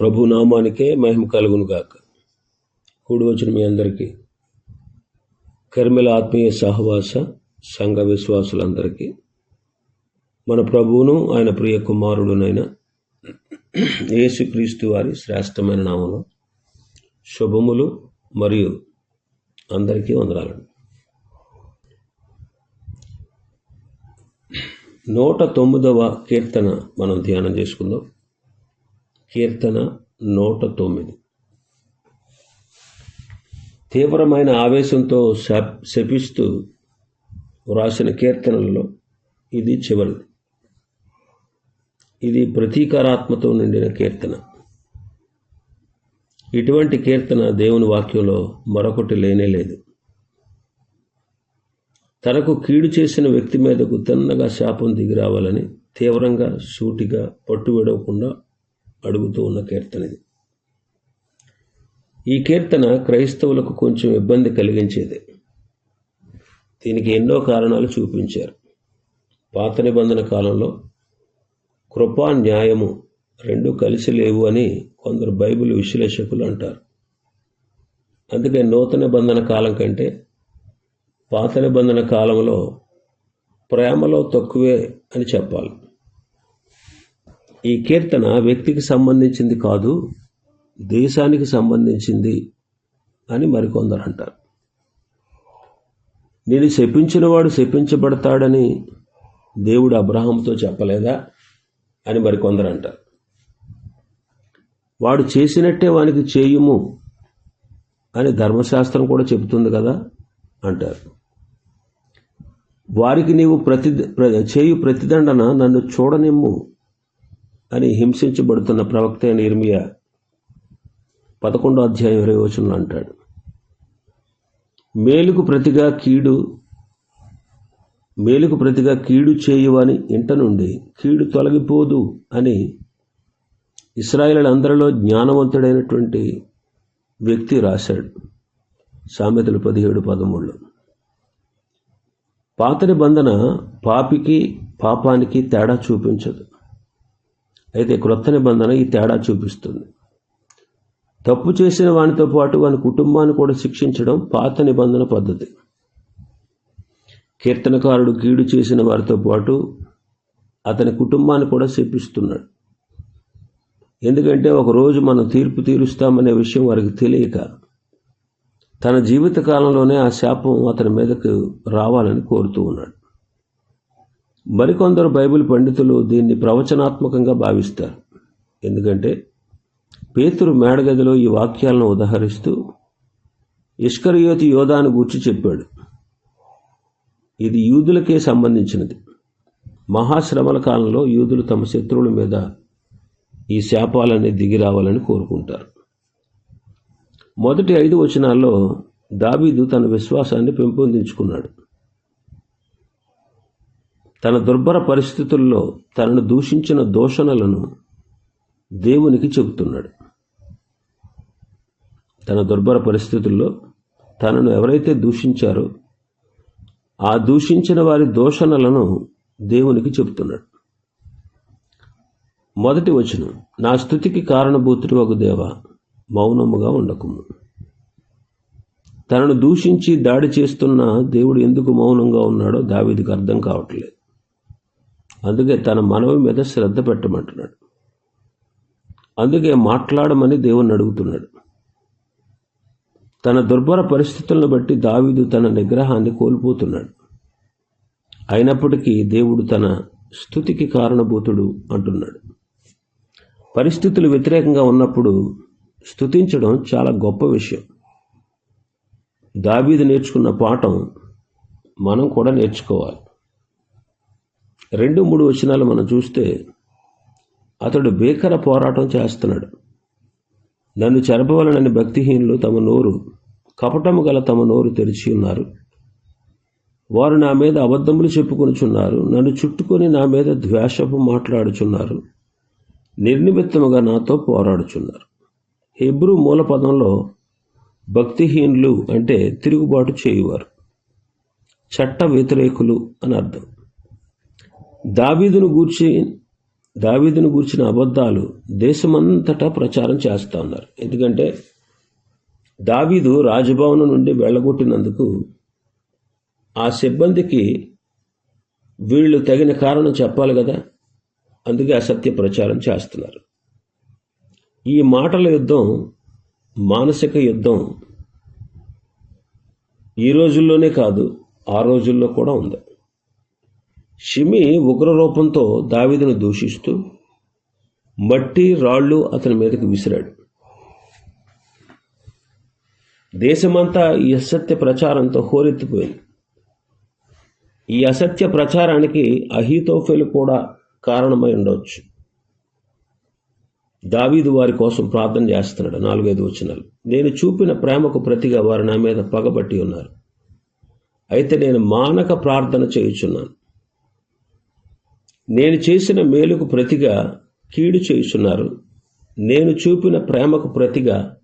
ప్రభు నామానికే మహిమ కలుగును గాక. కూడి వచ్చిన మీ అందరికీ కర్మిల ఆత్మీయ సహవాస సంఘ విశ్వాసులందరికీ మన ప్రభువును ఆయన ప్రియ కుమారుడునైన యేసుక్రీస్తు వారి శ్రేష్టమైన నామలు శుభములు మరియు అందరికీ వందనాలండి నూట తొమ్మిదవ కీర్తన మనం ధ్యానం చేసుకుందాం. కీర్తన నూట తొమ్మిది తీవ్రమైన ఆవేశంతో శపిస్తూ వ్రాసిన కీర్తనలలో ఇది చివరిది. ఇది ప్రతీకారాత్మతో నిండిన కీర్తన. ఇటువంటి కీర్తన దేవుని వాక్యంలో మరొకటి లేనే లేదు. తనకు కీడు చేసిన వ్యక్తి మీదకు తిన్నగా శాపం దిగి రావాలని తీవ్రంగా సూటిగా పట్టు విడవకుండా అడుగుతూ ఉన్న కీర్తన ఇది. ఈ కీర్తన క్రైస్తవులకు కొంచెం ఇబ్బంది కలిగించేది. దీనికి ఎన్నో కారణాలు చూపించారు. పాత నిబంధన కాలంలో కృపా న్యాయము రెండు కలిసి లేవు అని కొందరు బైబిల్ విశ్లేషకులు అంటారు. అందుకే నూతన బంధన కాలం కంటే పాత నిబంధన కాలంలో ప్రేమలో తక్కువే అని చెప్పాలి. ఈ కీర్తన వ్యక్తికి సంబంధించింది కాదు దేశానికి సంబంధించింది అని మరికొందరు అంటారు. నేను శపించినవాడు శపించబడతాడని దేవుడు అబ్రహాంతో చెప్పలేదా అని మరికొందరు అంటారు. వాడు చేసినట్టే వానికి చేయుము అని ధర్మశాస్త్రం కూడా చెబుతుంది కదా అంటారు. వారికి నీవు ప్రతి ప్ర- చేయు ప్రతిదండన నన్ను చూడనిమ్ము. అని హింసించబడుతున్న ప్రవక్త అయిన ఇర్మియా పదకొండో అధ్యాయం ఇరవై వచనంలో అంటాడు. మేలుకు ప్రతిగా కీడు మేలుకు ప్రతిగా కీడు చేయువని ఇంట నుండి కీడు తొలగిపోదు అని ఇస్రాయేలందరిలో జ్ఞానవంతుడైనటువంటి వ్యక్తి రాశాడు. సామెతలు పదిహేడు పదమూడులో పాత నిబంధన పాపికి పాపానికి తేడా చూపించదు. అయితే క్రొత్త నిబంధన ఈ తేడా చూపిస్తుంది. తప్పు చేసిన వానితో పాటు వాని కుటుంబాన్ని కూడా శిక్షించడం పాత నిబంధన పద్ధతి. కీర్తనకారుడు కీడు చేసిన వారితో పాటు అతని కుటుంబాన్ని కూడా శపిస్తున్నాడు ఎందుకంటే ఒకరోజు మనం తీర్పు తీరుస్తామనే విషయం వారికి తెలియక తన జీవిత కాలంలోనే ఆ శాపం అతని మీదకు రావాలని కోరుతూ ఉన్నాడు. మరికొందరు బైబిల్ పండితులు దీన్ని ప్రవచనాత్మకంగా భావిస్తారు. ఎందుకంటే పేతురు మేడగదిలో ఈ వాక్యాలను ఉదహరిస్తూ ఇష్కరియోతి యోధాను గూర్చి చెప్పాడు. ఇది యూదులకే సంబంధించినది. మహాశ్రమల కాలంలో యూదులు తమ శత్రువుల మీద ఈ శాపాలన్నీ దిగి రావాలని కోరుకుంటారు. మొదటి ఐదు వచనాల్లో దావీదు తన విశ్వాసాన్ని పెంపొందించుకున్నాడు. తన దుర్భర పరిస్థితుల్లో తనను దూషించిన దూషణలను దేవునికి చెబుతున్నాడు. తన దుర్భర పరిస్థితుల్లో తనను ఎవరైతే దూషించారో ఆ దూషించిన వారి దూషణలను దేవునికి చెబుతున్నాడు. మొదటి వచనం నా స్థుతికి కారణభూతుడు ఒక దేవ మౌనముగా ఉండకుము. తనను దూషించి దాడి చేస్తున్న దేవుడు ఎందుకు మౌనంగా ఉన్నాడో దావీదుకు అర్థం కావట్లేదు. అందుకే తన మనవి మీద శ్రద్ధ పెట్టమంటున్నాడు. అందుకే మాట్లాడమని దేవుణ్ణి అడుగుతున్నాడు. తన దుర్భర పరిస్థితులను బట్టి దావీదు తన నిగ్రహాన్ని కోల్పోతున్నాడు. అయినప్పటికీ దేవుడు తన స్థుతికి కారణభూతుడు అంటున్నాడు. పరిస్థితులు వ్యతిరేకంగా ఉన్నప్పుడు స్థుతించడం చాలా గొప్ప విషయం. దావీదు నేర్చుకున్న పాఠం మనం కూడా నేర్చుకోవాలి. రెండు మూడు వచనాలు మనం చూస్తే అతడు భీకర పోరాటం చేస్తున్నాడు. నన్ను చెరపవలనని భక్తిహీనులు తమ నోరు కపటము గల తమ నోరు తెరిచి ఉన్నారు. వారు నా మీద అబద్ధములు చెప్పుకొనుచున్నారు. నన్ను చుట్టుకొని నా మీద ద్వేషపు మాట్లాడుచున్నారు. నిర్నిమిత్తముగా నాతో పోరాడుచున్నారు. హెబ్రూ మూల పదంలో భక్తిహీనులు అంటే తిరుగుబాటు చేయువారు. చట్ట వ్యతిరేకులు అని అర్థం. దావీదును గూర్చి దావీదును గూర్చిన అబద్ధాలు దేశమంతటా ప్రచారం చేస్తూ ఉన్నారు. ఎందుకంటే దావీదు రాజభవనం నుండి వెళ్ళగొట్టినందుకు ఆ సిబ్బందికి వీళ్ళు తగిన కారణం చెప్పాలి కదా? అందుకే అసత్య ప్రచారం చేస్తున్నారు. ఈ మాటల యుద్ధం మానసిక యుద్ధం ఈ రోజుల్లోనే కాదు ఆ రోజుల్లో కూడా ఉంది. షిమి ఉగ్రరూపంతో దావీదును దూషిస్తూ మట్టి రాళ్ళు అతని మీదకి విసిరాడు. దేశమంతా ఈ అసత్య ప్రచారంతో హోరెత్తిపోయింది. ఈ అసత్య ప్రచారానికి అహీతోఫెలు కూడా కారణమై ఉండవచ్చు. దావీదు వారి కోసం ప్రార్థన చేస్తున్నాడు నాలుగైదు వచనాలు. నేను చూపిన ప్రేమకు ప్రతిగా వారు నా మీద పగబట్టి ఉన్నారు. అయితే నేను మానక ప్రార్థన చేయుచున్నాను. నేను చేసిన మేలుకు ప్రతిగా కీడు చేయుచున్నారు. నేను చూపిన ప్రేమకు ప్రతిగా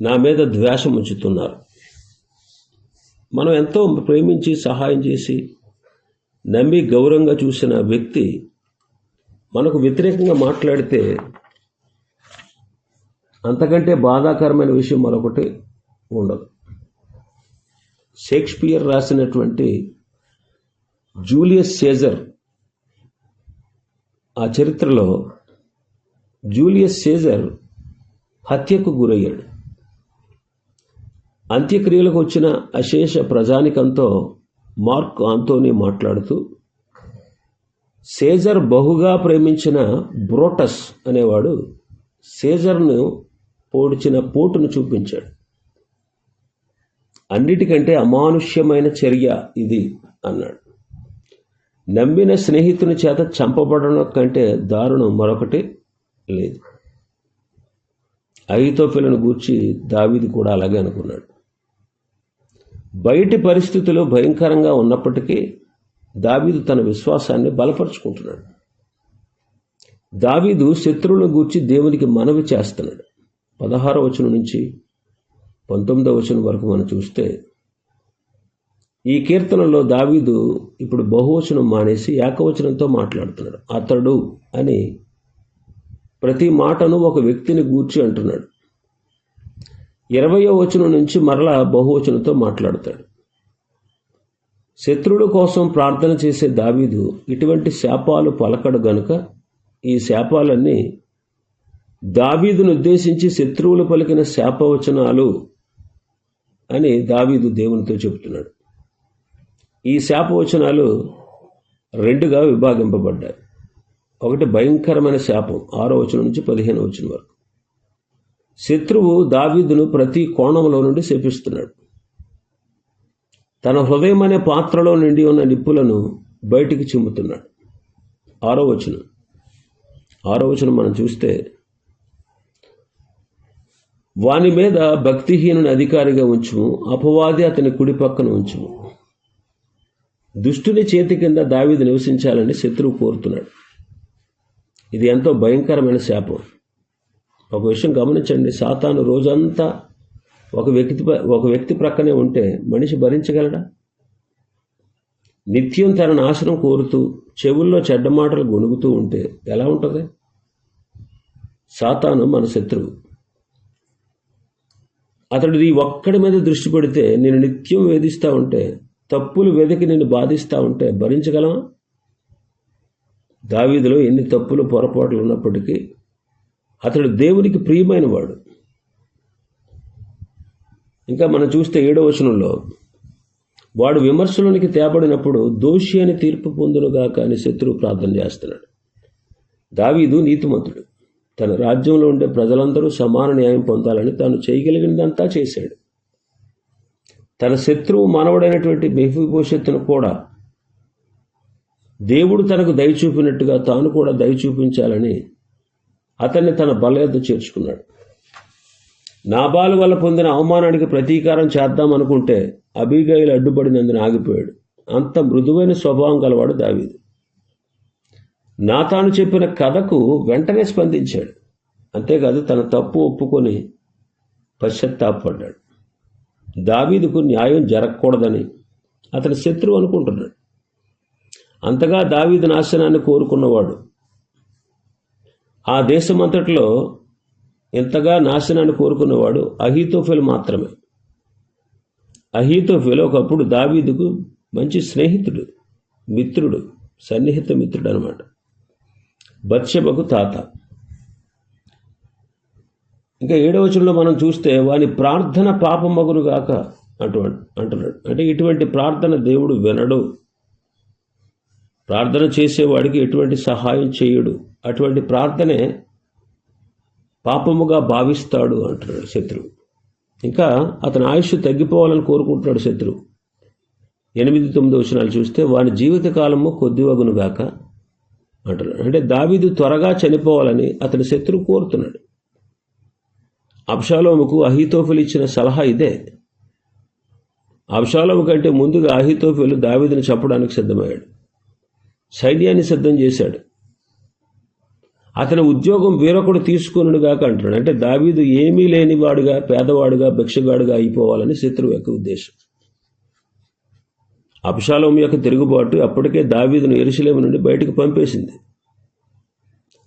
నా మీద ద్వేషం ఉంచుతున్నారు. మనం ఎంతో ప్రేమించి సహాయం చేసి నమ్మి గౌరవంగా చూసిన వ్యక్తి మనకు వ్యతిరేకంగా మాట్లాడితే అంతకంటే బాధాకరమైన విషయం మరొకటి ఉండదు. షేక్స్పియర్ రాసినటువంటి జూలియస్ సీజర్ ఆ చరిత్రలో జూలియస్ సీజర్ హత్యకు గురయ్యాడు. అంత్యక్రియలకు వచ్చిన అశేష ప్రజానికంతో మార్క్ ఆంతోని మాట్లాడుతూ సేజర్ బహుగా ప్రేమించిన బ్రోటస్ అనేవాడు సేజర్ను పోడ్చిన పోటును చూపించాడు. అన్నిటికంటే అమానుష్యమైన చర్య ఇది అన్నాడు. నమ్మిన స్నేహితుని చేత చంపబడడం కంటే దారుణం మరొకటి లేదు. ఐతోఫిలను గూర్చి దావీది కూడా అలాగే అనుకున్నాడు. బయటి పరిస్థితులు భయంకరంగా ఉన్నప్పటికీ దావీదు తన విశ్వాసాన్ని బలపరుచుకుంటున్నాడు. దావీదు శత్రువులను గూర్చి దేవునికి మనవి చేస్తున్నాడు. పదహారవ వచనం నుంచి పంతొమ్మిదవ వచనం వరకు మనం చూస్తే ఈ కీర్తనలో దావీదు ఇప్పుడు బహువచనం మానేసి ఏకవచనంతో మాట్లాడుతున్నాడు. అతడు అని ప్రతి మాటను ఒక వ్యక్తిని గూర్చి అంటున్నాడు. ఇరవయో వచనం నుంచి మరలా బహువచనంతో మాట్లాడతాడు. శత్రుడు కోసం ప్రార్థన చేసే దావీదు ఇటువంటి శాపాలు పలకడు గనుక ఈ శాపాలన్నీ దావీదును ఉద్దేశించి శత్రువులు పలికిన శాపవచనాలు అని దావీదు దేవునితో చెబుతున్నాడు. ఈ శాపవచనాలు రెండుగా విభాగింపబడ్డాయి. ఒకటి భయంకరమైన శాపం ఆరో వచనం నుంచి పదిహేను వచనం వరకు. శత్రువు దావీదును ప్రతి కోణంలో నుండి శపిస్తున్నాడు. తన హృదయం అనే పాత్రలో నిండి ఉన్న నిప్పులను బయటికి చిమ్ముతున్నాడు. ఆరో వచనం. ఆరో వచనం మనం చూస్తే వాని మీద భక్తిహీనుని అధికారిగా ఉంచుము అపవాది అతని కుడి పక్కన ఉంచుము. దుష్టుని చేతి కింద దావీదు నివసించాలని శత్రువు కోరుతున్నాడు. ఇది ఎంతో భయంకరమైన శాపం. ఒక విషయం గమనించండి. సాతాను రోజంతా ఒక వ్యక్తి ఒక వ్యక్తి ప్రక్కనే ఉంటే మనిషి భరించగలడా? నిత్యం తన నాశనం కోరుతూ చెవుల్లో చెడ్డ మాటలు గొణుగుతూ ఉంటే ఎలా ఉంటుంది? సాతాను మన శత్రువు. అతడు ఈ ఒక్కడి మీద దృష్టి పెడితే నేను నిత్యం వేధిస్తూ ఉంటే తప్పులు వెతికి నిన్ను బాధిస్తూ ఉంటే భరించగలమా? దావీదులో ఎన్ని తప్పులు పొరపాట్లు ఉన్నప్పటికీ అతడు దేవునికి ప్రియమైన వాడు ఇంకా మనం చూస్తే ఏడో వచనంలో వాడు విమర్శలోనికి తేబడినప్పుడు దోషి అని తీర్పు పొందునుగాక అని శత్రువు ప్రార్థన చేస్తున్నాడు. దావీదు నీతిమంతుడు. తన రాజ్యంలో ఉండే ప్రజలందరూ సమాన న్యాయం పొందాలని తాను చేయగలిగినదంతా చేశాడు. తన శత్రువు మానవుడైనటువంటి మెహబూభవిష్యత్తును కూడా దేవుడు తనకు దయ చూపినట్టుగా తాను కూడా దయ చూపించాలని అతన్ని తన బలయద్ద చేర్చుకున్నాడు. నాబాలు వల్ల పొందిన అవమానానికి ప్రతీకారం చేద్దాం అనుకుంటే అడ్డుపడినందున ఆగిపోయాడు. అంత మృదువైన స్వభావం గలవాడు దావీదు. నాతాను చెప్పిన కథకు వెంటనే స్పందించాడు. అంతేకాదు తన తప్పు ఒప్పుకొని పశ్చాత్తాపడ్డాడు. దావీదుకు న్యాయం జరగకూడదని అతని శత్రువు అనుకుంటున్నాడు. అంతగా దావీదు నాశనాన్ని కోరుకున్నవాడు. ఆ దేశమంతట్లో ఎంతగా నాశనాన్ని కోరుకున్నవాడు అహీతోఫెల్ మాత్రమే. అహీతోఫెల్ ఒకప్పుడు దావీదుకు మంచి స్నేహితుడు మిత్రుడు సన్నిహిత మిత్రుడు అనమాట బత్షబకు తాత. ఇంకా ఏడవచనంలో మనం చూస్తే వాని ప్రార్థన పాపమగును గాక అటువంటి అంటున్నాడు. అంటే ఇటువంటి ప్రార్థన దేవుడు వినడు. ప్రార్థన చేసేవాడికి ఎటువంటి సహాయం చేయడు. అటువంటి ప్రార్థనే పాపముగా భావిస్తాడు అంటున్నాడు శత్రువు. ఇంకా అతని ఆయుష్ తగ్గిపోవాలని కోరుకుంటున్నాడు శత్రువు. ఎనిమిది తొమ్మిది వచనాలు చూస్తే వాని జీవితకాలము కొద్దివగునుగాక అంటున్నాడు. అంటే దావీదు త్వరగా చనిపోవాలని అతని శత్రువు కోరుతున్నాడు. అబ్షాలోముకు అహితోఫెలు ఇచ్చిన సలహా ఇదే. అబ్షాలోము కంటే ముందుగా అహితోఫెలు దావీదుని చంపడానికి సిద్ధమయ్యాడు. సైన్యాన్ని సిద్ధం చేశాడు. అతని ఉద్యోగం వేరొకడు తీసుకున్నాడు గాక అంటున్నాడు. అంటే దావీదు ఏమీ లేనివాడుగా పేదవాడుగా భిక్షగాడుగా అయిపోవాలని శత్రువు యొక్క ఉద్దేశం. అబ్షాలోం యొక్క తిరుగుబాటు అప్పటికే దావీదును ఎరుసలేము నుండి బయటకు పంపేసింది.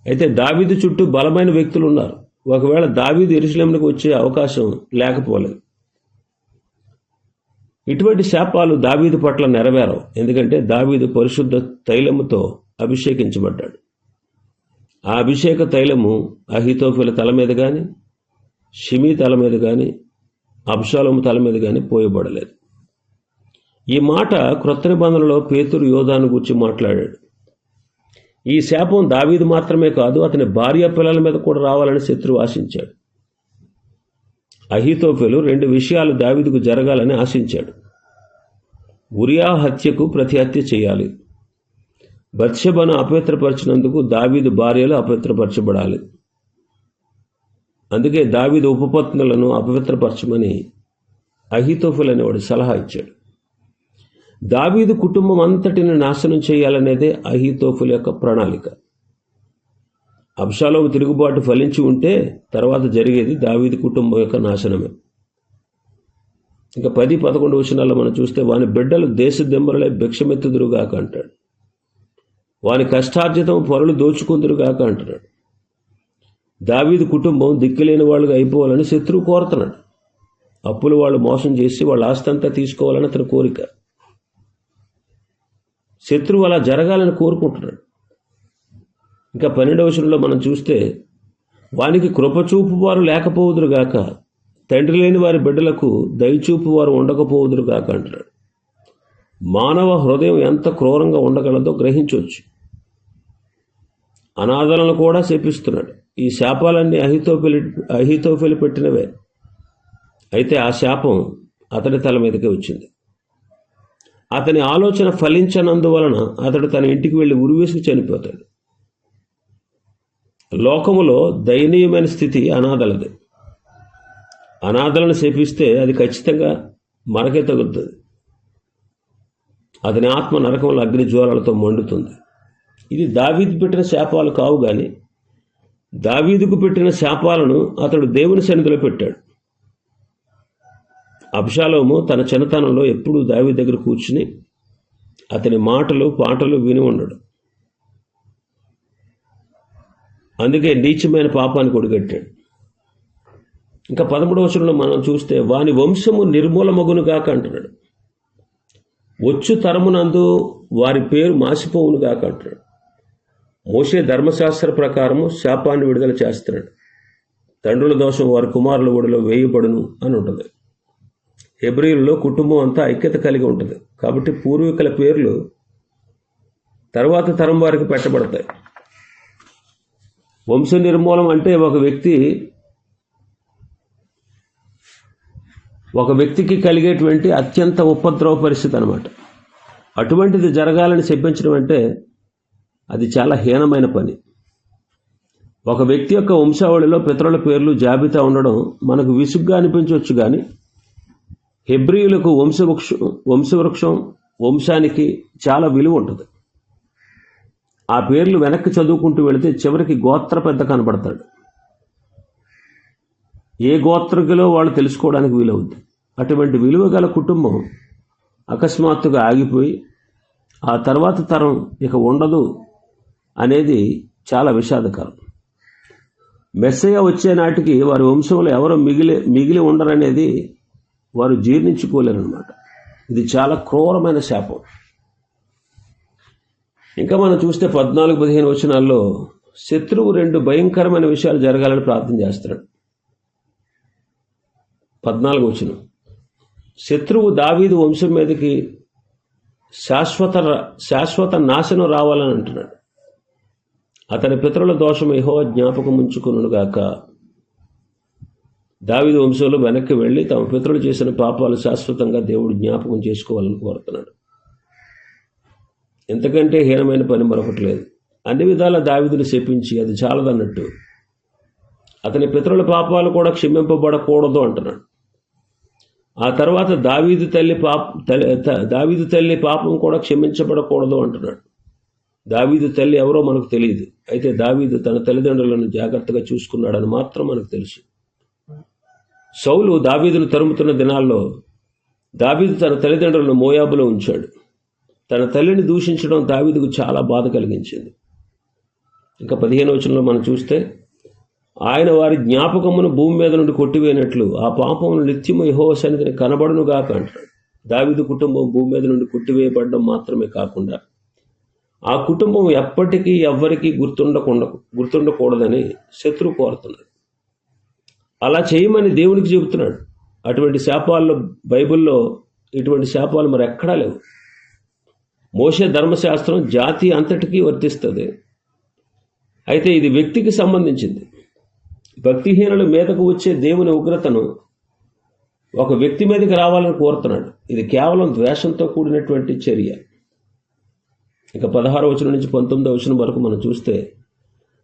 అయితే దావీదు చుట్టూ బలమైన వ్యక్తులు ఉన్నారు. ఒకవేళ దావీదు ఎరుసలేమునికి వచ్చే అవకాశం లేకపోలేదు. ఇటువంటి శాపాలు దావీదు పట్ల నెరవేరవు. ఎందుకంటే దావీదు పరిశుద్ధ తైలముతో అభిషేకించబడ్డాడు. ఆ అభిషేక తైలము అహితోఫిల తల మీద కానీ షిమి తల మీద కానీ అబ్షాలము తల మీద కానీ పోయబడలేదు. ఈ మాట క్రొత్త నిబంధనలో పేతురు యోధాను గురించి మాట్లాడాడు. ఈ శాపం దావీదు మాత్రమే కాదు అతని భార్య పిల్లల మీద కూడా రావాలని శత్రువు ఆశించాడు. అహితోఫెలు రెండు విషయాలు దావీదుకు జరగాలని ఆశించాడు. ఉరియా హత్యకు ప్రతి హత్య చేయాలి. బత్షబను అపవిత్రపరిచినందుకు దావీదు భార్యలు అపవిత్రపరచబడాలి. అందుకే దావీదు ఉపపత్నులను అపవిత్రపరచమని అహితోఫెల్ అనేవాడు సలహా ఇచ్చాడు. దావీదు కుటుంబం అంతటిని నాశనం చేయాలనేదే అహితోఫుల యొక్క ప్రణాళిక. అబ్షాలోము తిరుగుబాటు ఫలించి ఉంటే తర్వాత జరిగేది దావీదు కుటుంబం యొక్క నాశనమే. ఇంకా పది పదకొండు వచనాల్లో మనం చూస్తే వాని బిడ్డలు దేశ దెంబరలై భిక్షమెత్తుదురుగాక అంటాడు. వాని కష్టార్జితం పొరలు దోచుకుందురుగాక అంటున్నాడు. దావీదు కుటుంబం దిక్కులేని వాళ్ళుగా అయిపోవాలని శత్రువు కోరుతున్నాడు. అప్పులు వాళ్ళు మోసం చేసి వాళ్ళ ఆస్తి అంతా తీసుకోవాలని అతని కోరిక. శత్రువు అలా జరగాలని కోరుకుంటున్నాడు. ఇంకా పన్నెండవ వచనంలో మనం చూస్తే వానికి కృపచూపు వారు లేకపోవుదురుగాక తండ్రి లేని వారి బిడ్డలకు దయచూపు వారు ఉండకపోవుదురుగాక అంటున్నాడు. మానవ హృదయం ఎంత క్రూరంగా ఉండగలదో గ్రహించవచ్చు అనాథలను కూడా శపిస్తున్నాడు. ఈ శాపాలన్నీ అహితోపెలి అహితోపెలి పెట్టినవే. అయితే ఆ శాపం అతని తల మీదకే వచ్చింది. అతని ఆలోచన ఫలించనందువలన అతడు తన ఇంటికి వెళ్ళి ఉరివేసుకు చనిపోతాడు. లోకములో దయనీయమైన స్థితి అనాథలది. అనాథలను శపిస్తే అది ఖచ్చితంగా మనకే తగులుతుంది. అతని ఆత్మ నరకంలో అగ్ని జ్వాలలతో మండుతుంది. ఇది దావీదు పెట్టిన శాపాలు కావు కానీ దావీదుకు పెట్టిన శాపాలను అతడు దేవుని సన్నిధిలో పెట్టాడు. అబ్షాలోము తన చిన్నతనంలో ఎప్పుడూ దావి దగ్గర కూర్చుని అతని మాటలు పాటలు విని ఉన్నాడు అందుకే నీచమైన పాపాన్ని ఒడిగట్టాడు. ఇంకా పదమూడవ వచనంలో మనం చూస్తే వాని వంశము నిర్మూలమగును కాక అంటున్నాడు. వచ్చు తరమునందు వారి పేరు మాసిపోవును కాక అంటున్నాడు. మోసే ధర్మశాస్త్ర ప్రకారము శాపాన్ని విడుదల చేస్తున్నాడు. తండ్రుల దోషం వారి కుమారుల ఒడిలో వేయబడును అని ఉంటుంది. హెబ్రిల్లో కుటుంబం అంతా ఐక్యత కలిగి ఉంటుంది. కాబట్టి పూర్వీకుల పేర్లు తర్వాత తరం వారికి పెట్టబడతాయి. వంశ నిర్మూలం అంటే ఒక వ్యక్తి ఒక వ్యక్తికి కలిగేటువంటి అత్యంత ఉపద్రవ పరిస్థితి అనమాట అటువంటిది జరగాలని చెప్పించడం అంటే అది చాలా హీనమైన పని. ఒక వ్యక్తి యొక్క వంశావళిలో పితరుల పేర్లు జాబితా ఉండడం మనకు విసుగ్గా అనిపించవచ్చు కానీ హెబ్రియులకు వంశవృక్షం వంశవృక్షం వంశానికి చాలా విలువ ఉంటుంది. ఆ పేర్లు వెనక్కి చదువుకుంటూ వెళితే చివరికి గోత్ర పెద్ద కనబడతాడు. ఏ గోత్రకిలో వాళ్ళు తెలుసుకోవడానికి వీలవుద్ది? అటువంటి విలువ గల కుటుంబం అకస్మాత్తుగా ఆగిపోయి ఆ తర్వాత తరం ఇక ఉండదు అనేది చాలా విషాదకరం. మెస్సయ్య వచ్చే నాటికి వారి వంశంలో ఎవరు మిగిలి మిగిలి ఉండరనేది వారు జీర్ణించుకోలేరన్నమాట. ఇది చాలా క్రూరమైన శాపం. ఇంకా మనం చూస్తే పద్నాలుగు పదిహేను వచనాల్లో శత్రువు రెండు భయంకరమైన విషయాలు జరగాలని ప్రార్థన చేస్తున్నాడు పద్నాలుగు వచనం. శత్రువు దావీదు వంశం మీదకి శాశ్వత శాశ్వత నాశనం రావాలని అంటున్నాడు. అతని పితరుల దోషం ఏహో జ్ఞాపకం ఉంచుకున్నాడు గాక దావిదు వంశంలో వెనక్కి వెళ్ళి తమ పితరులు చేసిన పాపాలు శాశ్వతంగా దేవుడు జ్ఞాపకం చేసుకోవాలని కోరుతున్నాడు. ఎంతకంటే హీనమైన పని మరొకటి లేదు. అన్ని విధాల దావిదుని శపించి అది చాలదన్నట్టు అతని పితరుల పాపాలు కూడా క్షమింపబడకూడదు అంటున్నాడు. ఆ తర్వాత దావీదు తల్లి పాప దావీదు తల్లి పాపం కూడా క్షమించబడకూడదు అంటున్నాడు. దావీదు తల్లి ఎవరో మనకు తెలియదు. అయితే దావీదు తన తల్లిదండ్రులను జాగ్రత్తగా చూసుకున్నాడని మాత్రం మనకు తెలుసు. సౌలు దావీదును తరుముతున్న దినాల్లో దావీదు తన తల్లిదండ్రులను మోయాబులో ఉంచాడు. తన తల్లిని దూషించడం దావీదుకు చాలా బాధ కలిగించింది. ఇంకా పదిహేను వచనంలో మనం చూస్తే ఆయన వారి జ్ఞాపకమును భూమి మీద నుండి కొట్టివేయనట్లు ఆ పాపమును నిత్యము యహో సన్నిధిని కనబడునుగాక అంటాడు. దావిదు కుటుంబం భూమి మీద నుండి కొట్టివేయబడడం మాత్రమే కాకుండా ఆ కుటుంబం ఎప్పటికీ ఎవ్వరికీ గుర్తుండకుండా గుర్తుండకూడదని శత్రువు కోరుతున్నాడు అలా చేయమని దేవునికి చెబుతున్నాడు. అటువంటి శాపాల్లో బైబిల్లో ఇటువంటి శాపాలు మరి ఎక్కడా లేవు. మోసే ధర్మశాస్త్రం జాతి అంతటికి వర్తిస్తుంది. అయితే ఇది వ్యక్తికి సంబంధించింది. భక్తిహీనుల మీదకు వచ్చే దేవుని ఉగ్రతను ఒక వ్యక్తి మీదకి రావాలని కోరుతున్నాడు. ఇది కేవలం ద్వేషంతో కూడినటువంటి చర్య. ఇక పదహారు వచనం నుంచి పంతొమ్మిదో వచనం వరకు మనం చూస్తే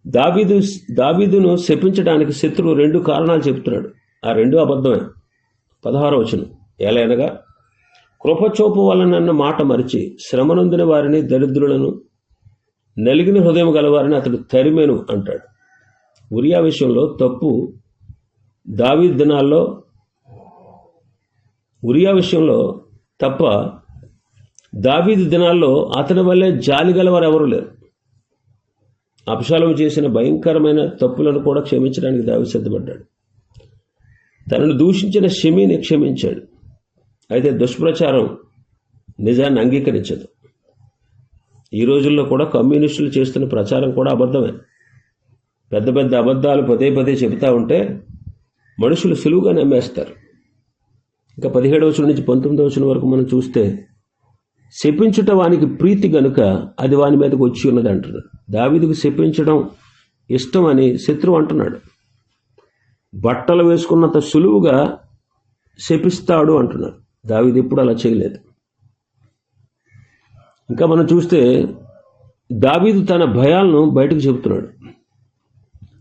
దావీదు దావీదును శపించడానికి శత్రువు రెండు కారణాలు చెప్తున్నాడు ఆ రెండు అబద్ధమే. పదహారో వచనం. ఎలానగా కృపచోపు వలనన్న మాట మరిచి శ్రమనొందిన వారిని దరిద్రులను నలిగిన హృదయం గలవారిని అతడు తరిమేను అంటాడు. ఉరియా విషయంలో తప్పు దావీ దినాల్లో ఉరియా విషయంలో తప్ప దావీది దినాల్లో అతని వల్లే జాలి గలవారు ఎవరు లేరు. అపశాలం చేసిన భయంకరమైన తప్పులను కూడా క్షమించడానికి దావి సిద్ధపడ్డాడు. తనను దూషించిన షమీని క్షమించాడు. అయితే దుష్ప్రచారం నిజాన్ని అంగీకరించదు. ఈ రోజుల్లో కూడా కమ్యూనిస్టులు చేస్తున్న ప్రచారం కూడా అబద్ధమే. పెద్ద పెద్ద అబద్ధాలు పదే పదే చెబుతూ ఉంటే మనుషులు సులువుగా నమ్మేస్తారు. ఇంకా పదిహేడవ నుంచి పంతొమ్మిదవ వరకు మనం చూస్తే శపించుట వానికి ప్రీతి గనుక అది వాని మీదకి వచ్చి ఉన్నది అంటున్నాడు దావిదికి శపించడం ఇష్టం అని శత్రువు అంటున్నాడు. బట్టలు వేసుకున్నంత సులువుగా శపిస్తాడు అంటున్నాడు దావిది ఎప్పుడు అలా చేయలేదు. ఇంకా మనం చూస్తే దావీదు తన భయాలను బయటకు చెబుతున్నాడు.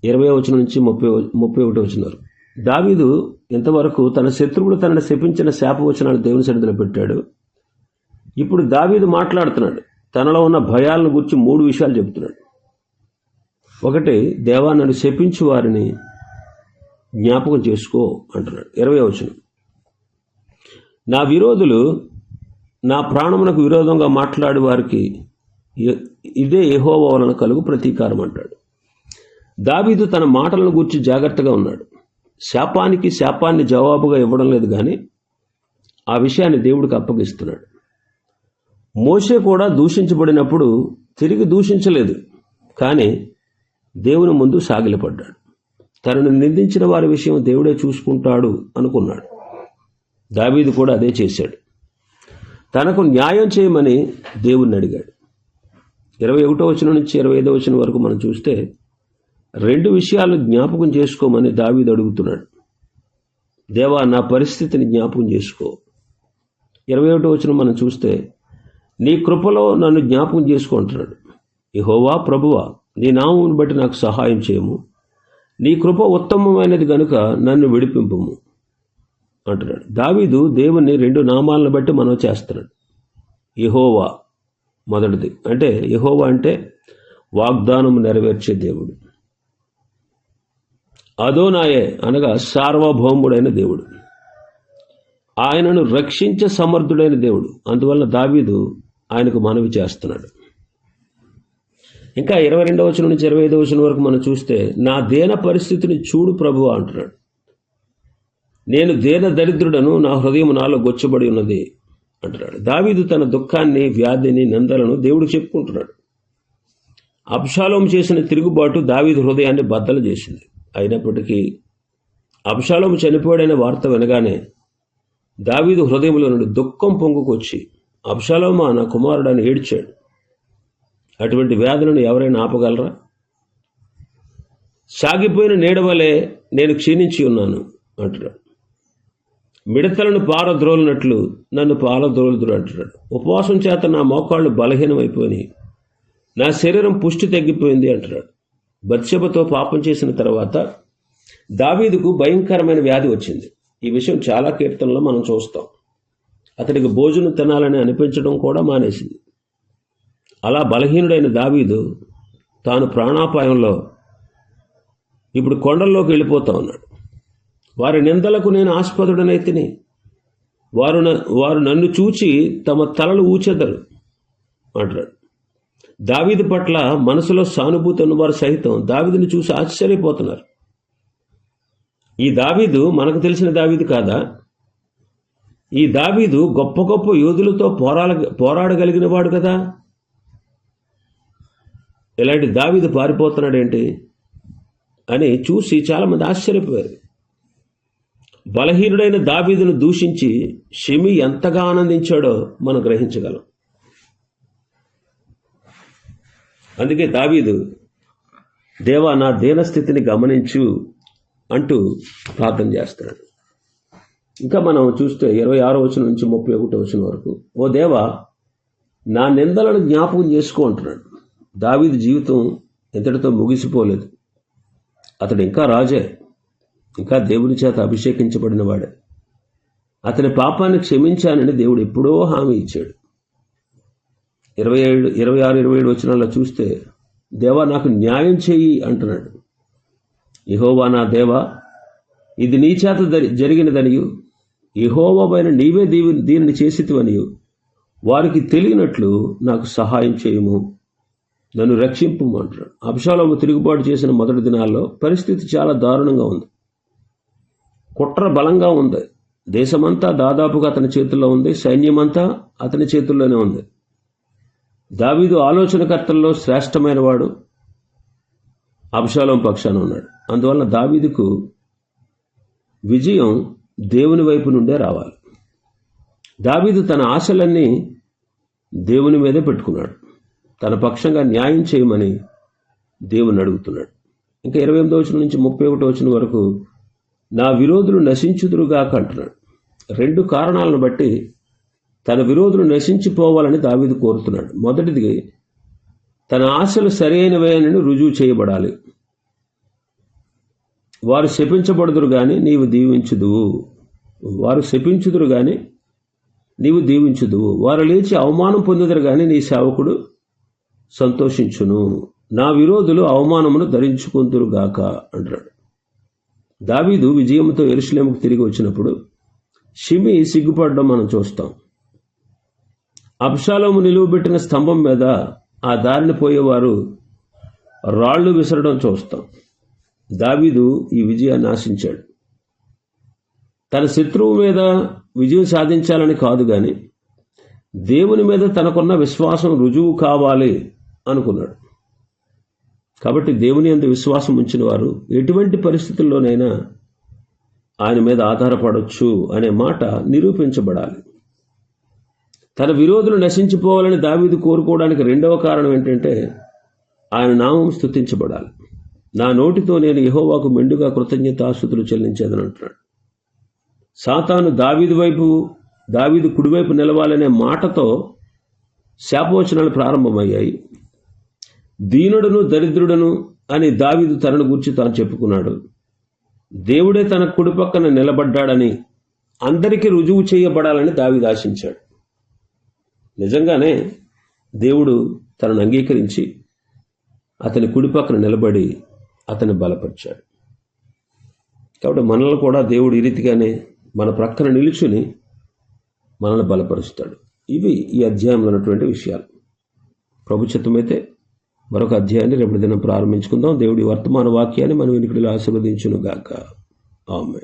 ఇరవై వచ్చిన నుంచి ముప్పై ముప్పై ఒకటి వచ్చినారు దావీదు ఇంతవరకు తన శత్రువుడు తనని శపించిన శాపవచనాలు దేవుని సన్నిధిలో పెట్టాడు. ఇప్పుడు దావీదు మాట్లాడుతున్నాడు. తనలో ఉన్న భయాలను గురించి మూడు విషయాలు చెబుతున్నాడు. ఒకటి దేవా నన్ను శపించు వారిని జ్ఞాపకం చేసుకో అంటున్నాడు. ఇరవై వచనం. నా విరోధులు నా ప్రాణమునకు విరోధంగా మాట్లాడే వారికి ఇదే యహోవ వలన కలుగు ప్రతీకారం అంటాడు. దావీదు తన మాటలను గురించి జాగ్రత్తగా ఉన్నాడు. శాపానికి శాపాన్ని జవాబుగా ఇవ్వడం లేదు కానీ ఆ విషయాన్ని దేవుడికి అప్పగిస్తున్నాడు. మోషే కూడా దూషించబడినప్పుడు తిరిగి దూషించలేదు. కానీ దేవుని ముందు సాగిలపడ్డాడు. తనను నిందించిన వారి విషయం దేవుడే చూసుకుంటాడు అనుకున్నాడు. దావీదు కూడా అదే చేశాడు. తనకు న్యాయం చేయమని దేవుణ్ణి అడిగాడు. ఇరవై ఒకటో వచనం నుంచి ఇరవై ఐదో వచ్చిన వరకు మనం చూస్తే రెండు విషయాలు జ్ఞాపకం చేసుకోమని దావీదు అడుగుతున్నాడు. దేవా నా పరిస్థితిని జ్ఞాపకం చేసుకో. ఇరవై ఒకటో వచనం మనం చూస్తే నీ కృపలో నన్ను జ్ఞాపకం చేసుకుంటున్నాడు ఇహోవా ప్రభువా నీ నామం బట్టి నాకు సహాయం చేయము. నీ కృప ఉత్తమమైనది గనుక నన్ను విడిపింపము అంటున్నాడు. దావీదు దేవుని రెండు నామాలను బట్టి మనం చేస్తున్నాడు. యహోవా మొదటిది. అంటే యహోవా అంటే వాగ్దానం నెరవేర్చే దేవుడు. అదోనాయే అనగా సార్వభౌముడైన దేవుడు. ఆయనను రక్షించే సమర్థుడైన దేవుడు. అందువలన దావీదు ఆయనకు మనవి చేస్తున్నాడు. ఇంకా ఇరవై రెండవ వచనం నుంచి ఇరవై ఐదవ వచనం వరకు మనం చూస్తే నా దేన పరిస్థితిని చూడు ప్రభు అంటున్నాడు. నేను దేన దరిద్రుడను నా హృదయం నాలో గొచ్చబడి ఉన్నది అంటున్నాడు. దావీదు తన దుఃఖాన్ని వ్యాధిని నిందలను దేవుడు చెప్పుకుంటున్నాడు. అబ్షాలోం చేసిన తిరుగుబాటు దావీదు హృదయాన్ని బద్దలు చేసింది. అయినప్పటికీ అబ్షాలోం చనిపోయాడనే వార్త వినగానే దావీదు హృదయంలో నుండి దుఃఖం పొంగుకొచ్చి అబ్షాలోమా నా కుమారుడని ఏడ్చాడు. అటువంటి వ్యాధులను ఎవరైనా ఆపగలరా? సాగిపోయిన నీడవలే నేను క్షీణించి ఉన్నాను అంటున్నాడు. మిడతలను పారద్రోలినట్లు నన్ను పారద్రోలుదురు అంటున్నాడు. ఉపవాసం చేత నా మోకాళ్ళు బలహీనమైపోయినాయి. నా శరీరం పుష్టి తగ్గిపోయింది అంటున్నాడు. బత్సెబతో పాపం చేసిన తర్వాత దావీదుకు భయంకరమైన వ్యాధి వచ్చింది. ఈ విషయం చాలా కీర్తనలో మనం చూస్తాం. అతడికి భోజనం తినాలని అనిపించడం కూడా మానేసింది. అలా బలహీనుడైన దావీదు తాను ప్రాణాపాయంలో ఇప్పుడు కొండల్లోకి వెళ్ళిపోతా ఉన్నాడు. వారి నిందలకు నేను ఆస్పదుడనై తిని వారు న- వారు నన్ను చూచి తమ తలలు ఊచెదరు అంటాడు. దావీదు పట్ల మనసులో సానుభూతి ఉన్నవారు సైతం దావీదుని చూసి ఆశ్చర్యపోతున్నారు. ఈ దావీదు మనకు తెలిసిన దావీదు కాదా? ఈ దావీదు గొప్ప గొప్ప యోధులతో పోరాడ పోరాడగలిగిన వాడు కదా. ఇలాంటి దావీదు పారిపోతున్నాడేంటి అని చూసి చాలామంది ఆశ్చర్యపోయారు. బలహీనుడైన దావీదును దూషించి షమి ఎంతగా ఆనందించాడో మనం గ్రహించగలం. అందుకే దావీదు దేవా నా దీనస్థితిని గమనించు అంటూ ప్రార్థన చేస్తున్నాడు. ఇంకా మనం చూస్తే ఇరవై ఆరో వచ్చిన నుంచి ముప్పై ఒకటో వచ్చిన వరకు ఓ దేవా నా నిందలను జ్ఞాపకం చేసుకో అంటున్నాడు. దావీదు జీవితం ఎంతటితో ముగిసిపోలేదు. అతడు ఇంకా రాజే ఇంకా దేవుని చేత అభిషేకించబడిన వాడే. అతని పాపాన్ని క్షమించానని దేవుడు ఎప్పుడో హామీ ఇచ్చాడు. ఇరవై ఏడు ఇరవై ఆరు ఇరవై ఏడు వచ్చినాల్లో చూస్తే దేవా నాకు న్యాయం చేయి అంటున్నాడు. ఇహోవా నా దేవా ఇది నీ చేత జరిగినదనియు ఇహోవమైన నీవే దీవి దీనిని చేసితివనియు వారికి తెలియనట్లు నాకు సహాయం చేయము. నన్ను రక్షింపు అంటున్నాడు. అభిషాలోము తిరుగుబాటు చేసిన మొదటి దినాల్లో పరిస్థితి చాలా దారుణంగా ఉంది. కుట్ర బలంగా ఉంది. దేశమంతా దాదాపుగా అతని చేతుల్లో ఉంది. సైన్యమంతా అతని చేతుల్లోనే ఉంది. దావీదు ఆలోచనకర్తల్లో శ్రేష్టమైన వాడు అభిషాలం పక్షాన ఉన్నాడు. అందువలన దావీదుకు విజయం దేవుని వైపు నుండే రావాలి. దావీదు తన ఆశలన్నీ దేవుని మీదే పెట్టుకున్నాడు. తన పక్షంగా న్యాయం చేయమని దేవుని అడుగుతున్నాడు. ఇంకా ఇరవై ఎనిమిదో వచ్చిన నుంచి ముప్పై ఒకటో వచ్చిన వరకు నా విరోధులు నశించుదురుగాక అంటున్నాడు. రెండు కారణాలను బట్టి తన విరోధులు నశించిపోవాలని దావీదు కోరుతున్నాడు. మొదటిది తన ఆశలు సరైనవేనని రుజువు చేయబడాలి. వారు శపించబడుదురు కానీ నీవు దీవించుదువు. వారు శపించుదురు కానీ నీవు దీవించుదువు. వారు లేచి అవమానం పొందుదురు కానీ నీ సేవకుడు సంతోషించును. నా విరోధులు అవమానమును ధరించుకుందురుగాక అంటాడు దావీదు విజయంతో ఎరుసలేముకు తిరిగి వచ్చినప్పుడు షిమి సిగ్గుపడడం మనం చూస్తాం. అబ్షాలోము నిలువబెట్టిన స్తంభం మీద ఆ దారిని పోయేవారు రాళ్ళు విసరడం చూస్తాం. దావీదు ఈ విజయాన్ని ఆశించాడు. తన శత్రువు మీద విజయం సాధించాలని కాదు కానీ దేవుని మీద తనకున్న విశ్వాసం రుజువు కావాలి అనుకున్నాడు. కాబట్టి దేవుని అంత విశ్వాసం ఉంచిన వారు ఎటువంటి పరిస్థితుల్లోనైనా ఆయన మీద ఆధారపడవచ్చు అనే మాట నిరూపించబడాలి. తన విరోధులు నశించిపోవాలని దావీదు కోరుకోవడానికి రెండవ కారణం ఏంటంటే ఆయన నామం స్థుతించబడాలి నా నోటితో నేను యహోవాకు మెండుగా కృతజ్ఞతాస్తుతులు చెల్లించేదని అంటున్నాడు. సాతాను దావీదు వైపు దావీదు కుడివైపు నిలవాలనే మాటతో శాపవచనాలు ప్రారంభమయ్యాయి. దీనుడను దరిద్రుడను అని దావీదు తనను గురించి తాను చెప్పుకున్నాడు. దేవుడే తన కుడి పక్కన నిలబడ్డాడని అందరికీ రుజువు చేయబడాలని దావీదు ఆశించాడు. నిజంగానే దేవుడు తనను అంగీకరించి అతని కుడి పక్కన నిలబడి అతన్ని బలపరిచాడు. కాబట్టి మనల్ని కూడా దేవుడు ఈ రీతిగానే మన ప్రక్కన నిలుచుని మనల్ని బలపరుస్తాడు. ఇవి ఈ అధ్యాయంలో ఉన్నటువంటి విషయాలు. ప్రభుత్వమైతే మరొక అధ్యాయాన్ని రేపటి దినం ప్రారంభించుకుందాం. దేవుడి వర్తమాన వాక్యాన్ని మనం వెనుకడిలో ఆశీర్వదించును గాక ఆమె